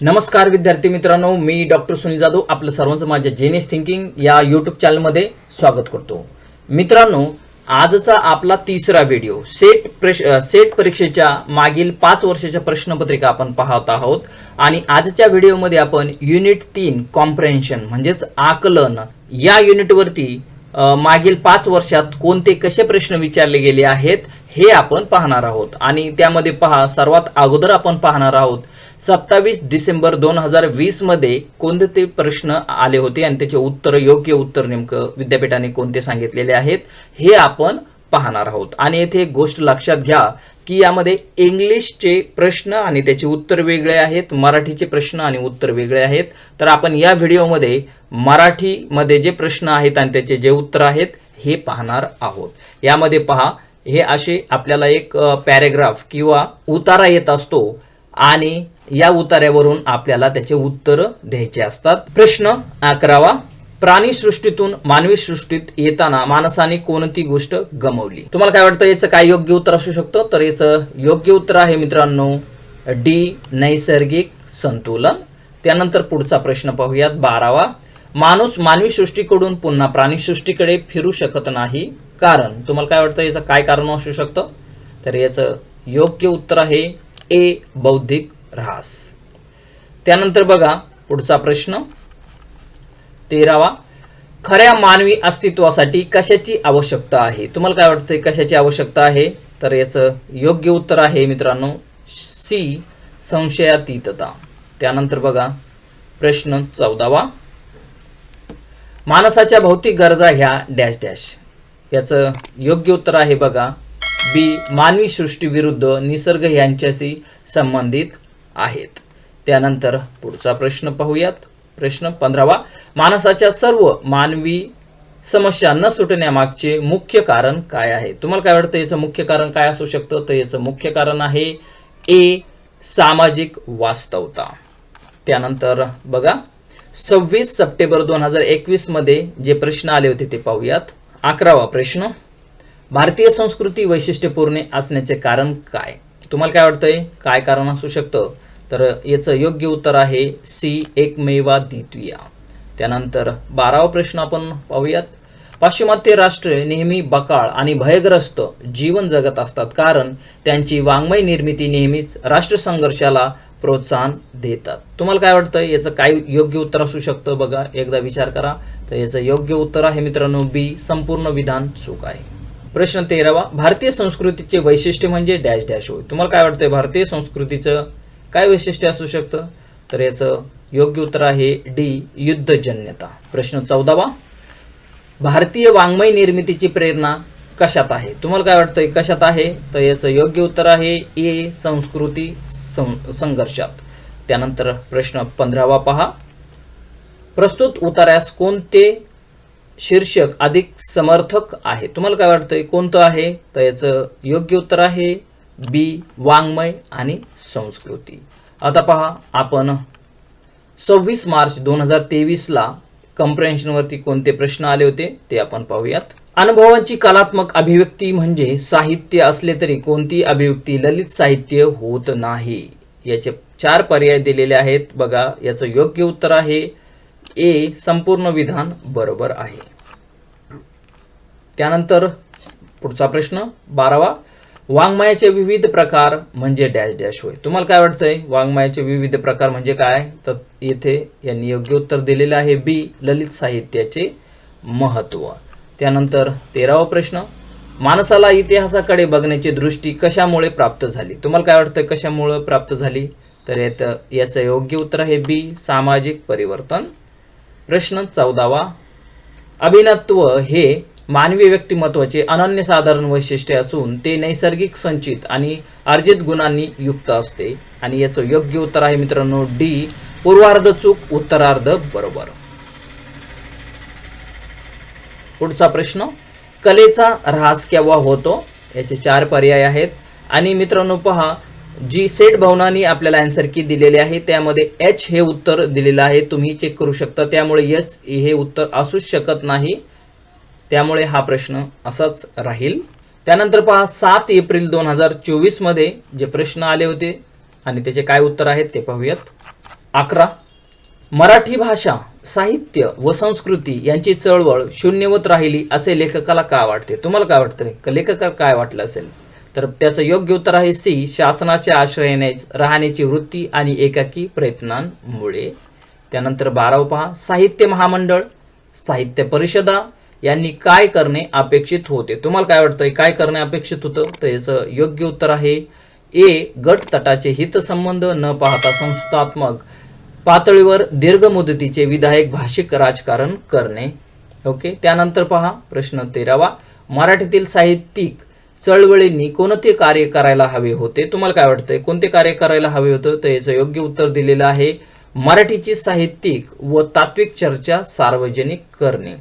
नमस्कार विद्यार्थी मित्रांनो. मी डॉक्टर सुनील जाधव. आपलं सर्वांचं माझ्या जेनिस थिंकिंग या यूट्यूब चॅनलमध्ये स्वागत करतो. मित्रांनो आजचा आपला तिसरा व्हिडिओ सेट प्रश सेट परीक्षेच्या मागील पाच वर्षाच्या प्रश्नपत्रिका आपण पाहत आहोत. आणि आजच्या व्हिडिओमध्ये आपण युनिट तीन कॉम्प्रेन्शन म्हणजेच आकलन या युनिटवरती मागील पाच वर्षात कोणते कसे प्रश्न विचारले गेले आहेत हे आपण पाहणार आहोत. आणि त्यामध्ये पहा सर्वात अगोदर आपण पाहणार आहोत सत्तावीस डिसेंबर दोन हजार वीसमध्ये कोणते प्रश्न आले होते आणि त्याचे उत्तर योग्य उत्तर नेमकं विद्यापीठाने कोणते सांगितलेले आहेत हे आपण पाहणार आहोत. आणि येथे एक गोष्ट लक्षात घ्या की यामध्ये इंग्लिशचे प्रश्न आणि त्याचे उत्तर वेगळे आहेत मराठीचे प्रश्न आणि उत्तर वेगळे आहेत. तर आपण या व्हिडिओमध्ये मराठीमध्ये जे प्रश्न आहेत आणि त्याचे जे उत्तर आहेत हे पाहणार आहोत. यामध्ये पहा हे असे आपल्याला एक पॅरेग्राफ किंवा उतारा येत असतो आणि या उतार्यावरून आपल्याला त्याचे उत्तर द्यायचे असतात. प्रश्न अकरावा प्राणी सृष्टीतून मानवी सृष्टीत येताना माणसाने कोणती गोष्ट गमवली? तुम्हाला काय वाटतं याचं काय योग्य उत्तर असू शकतं? तर याचं योग्य उत्तर आहे मित्रांनो डी नैसर्गिक संतुलन. त्यानंतर पुढचा प्रश्न पाहूयात बारावा माणूस मानवी सृष्टीकडून पुन्हा प्राणी सृष्टीकडे फिरू शकत नाही. कारण तुम्हाला काय वाटतं याचं काय कारण असू शकतं? तर याचं योग्य उत्तर आहे ए बौद्धिक ऱ्हास त्यानंतर बघा पुढचा प्रश्न. तेरावा खऱ्या मानवी अस्तित्वासाठी कशाची आवश्यकता आहे? तुम्हाला काय वाटतं कशाची आवश्यकता आहे? तर याचं योग्य उत्तर आहे मित्रांनो सी संशयातीतता. त्यानंतर बघा प्रश्न चौदावा. माणसाच्या भौतिक गरजा ह्या डॅश डॅश. याचं योग्य उत्तर आहे बघा बी मानवी सृष्टीविरुद्ध निसर्ग यांच्याशी संबंधित आहेत. त्यानंतर पुढचा प्रश्न पाहूयात. प्रश्न पंधरावा. माणसाच्या सर्व मानवी समस्या न सुटण्यामागचे मुख्य कारण काय आहे? तुम्हाला काय वाटतं याचं मुख्य कारण काय असू शकतं? तर याचं मुख्य कारण आहे ए सामाजिक वास्तवता. त्यानंतर बघा. सव्वीस सप्टेंबर दोन हजार एकवीसमध्ये जे प्रश्न आले होते ते पाहूयात. अकरावा प्रश्न. भारतीय संस्कृती वैशिष्ट्यपूर्ण असण्याचे कारण काय? तुम्हाला काय वाटतंय? काय कारण असू शकतं? तर याचं योग्य उत्तर आहे सी एकमेवा द्वितीया. त्यानंतर बारावा प्रश्न आपण पाहूयात. पाश्चिमात्य राष्ट्र नेहमी बकाळ आणि भयग्रस्त जीवन जगत असतात कारण त्यांची वाङ्मय निर्मिती नेहमीच राष्ट्रसंघर्षाला प्रोत्साहन देतात. तुम्हाला काय वाटतं? याचं काय योग्य उत्तर असू शकतं? बघा एकदा विचार करा. तर याचं योग्य उत्तर आहे मित्रांनो बी संपूर्ण विधान चूक आहे. प्रश्न तेरावा भारतीय संस्कृतीचे वैशिष्ट्य म्हणजे डॅश डॅश होय. तुम्हाला काय वाटतंय? भारतीय संस्कृतीचं काय वैशिष्ट्य असू शकतं? तर याचं योग्य उत्तर आहे डी युद्धजन्यता. प्रश्न चौदावा. भारतीय वाङ्मय निर्मितीची प्रेरणा कशात आहे? तुम्हाला काय वाटतंय कशात आहे? तर याचं योग्य उत्तर आहे ए संस्कृती सं संघर्षात. त्यानंतर प्रश्न पंधरावा पहा. प्रस्तुत उतार्यास कोणते शीर्षक अधिक समर्थक आहे? तुम्हाला काय वाटतंय कोणतं आहे? तर याचं योग्य उत्तर आहे बी वाङ्मय आणि संस्कृती. आता पहा आपण सव्वीस मार्च दोन हजार तेवीसला कंप्रेन्शनवरती कोणते प्रश्न आले होते ते आपण पाहूयात. अनुभवांची कलात्मक अभिव्यक्ती म्हणजे साहित्य असले तरी कोणती अभिव्यक्ती ललित साहित्य होत नाही? याचे चार पर्याय दिलेले आहेत. बघा याचं योग्य उत्तर आहे ए संपूर्ण विधान बरोबर आहे. त्यानंतर पुढचा प्रश्न बारावा वाङ्मयाचे विविध प्रकार म्हणजे डॅश डॅश होय. तुम्हाला काय वाटतंय? वाङ्मयाचे विविध प्रकार म्हणजे काय? तर येथे यांनी योग्य उत्तर दिलेलं आहे. बी ललित साहित्याचे महत्त्व. त्यानंतर तेरावा प्रश्न. माणसाला इतिहासाकडे बघण्याची दृष्टी कशामुळे प्राप्त झाली? तुम्हाला काय वाटतं कशामुळे प्राप्त झाली? तर यात याचं योग्य उत्तर आहे बी सामाजिक परिवर्तन. प्रश्न चौदावा. अभिनत्व हे मानवी व्यक्तिमत्वाचे अनन्यसाधारण वैशिष्ट्य असून ते नैसर्गिक संचित आणि अर्जित गुणांनी युक्त असते. आणि याचं योग्य उत्तर आहे मित्रांनो डी पूर्वार्ध चूक उत्तरार्ध बरोबर. पुढचा प्रश्न कलेचा ऱ्हास केव्हा होतो? याचे चार पर्याय आहेत. आणि मित्रांनो पहा जी सेट भवनानी आपल्याला अँसर की दिलेली आहे त्यामध्ये एच हे उत्तर दिलेलं आहे. तुम्ही चेक करू शकता. त्यामुळे एच हे उत्तर असूच शकत नाही. त्यामुळे हा प्रश्न असाच राहील. त्यानंतर पहा सात एप्रिल दोन हजार चोवीसमध्ये जे प्रश्न आले होते आणि त्याचे काय उत्तर आहेत ते पाहूयात. अकरा मराठी भाषा साहित्य व संस्कृती यांची चळवळ शून्यवत राहिली असे लेखकाला काय वाटते? तुम्हाला काय वाटतं का लेखकाला काय वाटलं असेल? तर त्याचं योग्य उत्तर आहे सी शासनाच्या आश्रयाने राहण्याची वृत्ती आणि एकाकी प्रयत्नांमुळे. त्यानंतर बाराव पहा साहित्य महामंडळ साहित्य परिषदा यांनी काय करणे अपेक्षित होते? तुम्हाला काय वाटतंय काय करणे अपेक्षित होतं? तर याचं योग्य उत्तर आहे ए गट तटाचे हितसंबंध न पाहता संस्थात्मक पातळीवर दीर्घ मुदतीचे विधायक भाषिक राजकारण करणे. ओके त्यानंतर पहा प्रश्न तेरावा. मराठीतील साहित्यिक चळवळींनी कोणते कार्य करायला हवे होते? तुम्हाला काय वाटतंय कोणते कार्य करायला हवे होतं? तर याचं योग्य उत्तर दिलेलं आहे मराठीची साहित्यिक व तात्विक चर्चा सार्वजनिक करणे.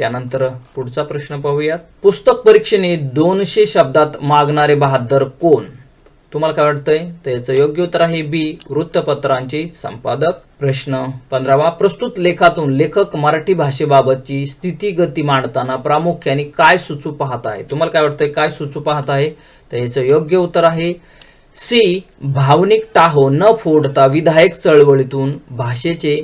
त्यानंतर पुढचा प्रश्न पाहूयात. पुस्तक परीक्षेने दोनशे शब्दात मागणारे बहादर कोण? तुम्हाला काय वाटतंय? तर याचं योग्य उत्तर आहे बी वृत्तपत्रांचे संपादक. प्रश्न पंधरावा. प्रस्तुत लेखातून लेखक मराठी भाषेबाबतची स्थितीगती मांडताना प्रामुख्याने काय सुचू पाहत आहे? तुम्हाला काय वाटतंय? काय सुचू पाहत आहे? तर याचं योग्य उत्तर आहे सी भावनिक टाहो न फोडता विधायक चळवळीतून भाषेचे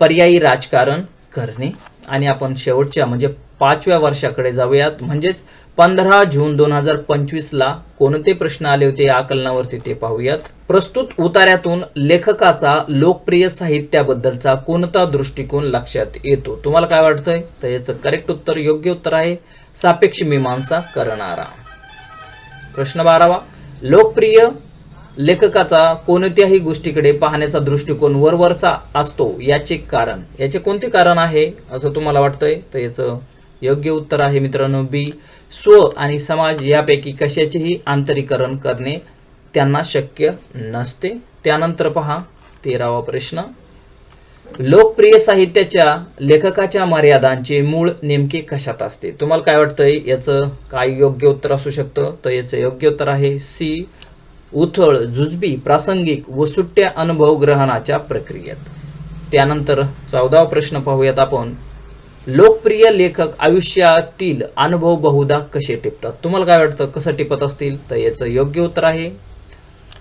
पर्यायी राजकारण करणे. आणि आपण शेवटच्या म्हणजे पाचव्या वर्षाकडे जाऊयात. म्हणजेच पंधरा जून दोन हजार पंचवीसला कोणते प्रश्न आले होते या आकलनावरती ते पाहूयात. प्रस्तुत उतार्यातून लेखकाचा लोकप्रिय साहित्याबद्दलचा कोणता दृष्टिकोन लक्षात येतो? तुम्हाला काय वाटतंय? तर याचं करेक्ट उत्तर योग्य उत्तर आहे. सापेक्ष मीमांसा करणारा. प्रश्न बारावा. लोकप्रिय लेखकाचा कोणत्याही गोष्टीकडे पाहण्याचा दृष्टिकोन वरवरचा असतो याचे कारण. याचे कोणते कारण आहे असं तुम्हाला वाटतंय? तर याचं योग्य उत्तर आहे मित्रांनो बी. स्व आणि समाज यापैकी कशाचेही आंतरीकरण करणे त्यांना शक्य नसते. त्यानंतर पहा तेरावा प्रश्न. लोकप्रिय साहित्याच्या लेखकाच्या मर्यादांचे मूळ नेमके कशात असते? तुम्हाला काय वाटतंय? याचं काय योग्य उत्तर असू शकतं. तर याचं योग्य उत्तर आहे सी. उथळ जुजबी प्रासंगिक व सुट्ट्या अनुभव ग्रहणाच्या प्रक्रियेत. त्यानंतर चौदावा प्रश्न पाहूयात आपण. लोकप्रिय लेखक आयुष्यातील अनुभव बहुधा कसे टिपतात? तुम्हाला काय वाटतं? कसं टिपत असतील? तर याचं योग्य उत्तर आहे.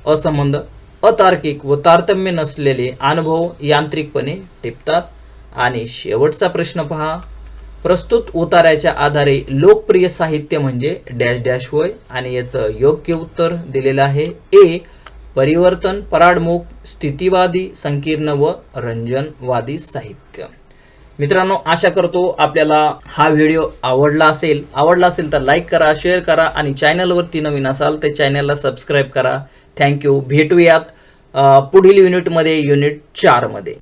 असंबंध. अतार्किक व तारतम्य नसलेले अनुभव यांत्रिकपणे टिपतात. आणि शेवटचा प्रश्न पहा. प्रस्तुत उतार्याच्या आधारे लोकप्रिय साहित्य म्हणजे डॅश डॅश होय आणि याचं योग्य उत्तर दिलेलं आहे ए परिवर्तन पराडमुख स्थितीवादी संकीर्ण व रंजनवादी साहित्य. मित्रांनो आशा करतो आपल्याला हा व्हिडिओ आवडला असेल. आवडला असेल तर लाईक करा शेअर करा आणि चॅनलवरती नवीन असाल तर चॅनलला सबस्क्राईब करा. थँक्यू भेटूयात पुढील युनिटमध्ये युनिट चारमध्ये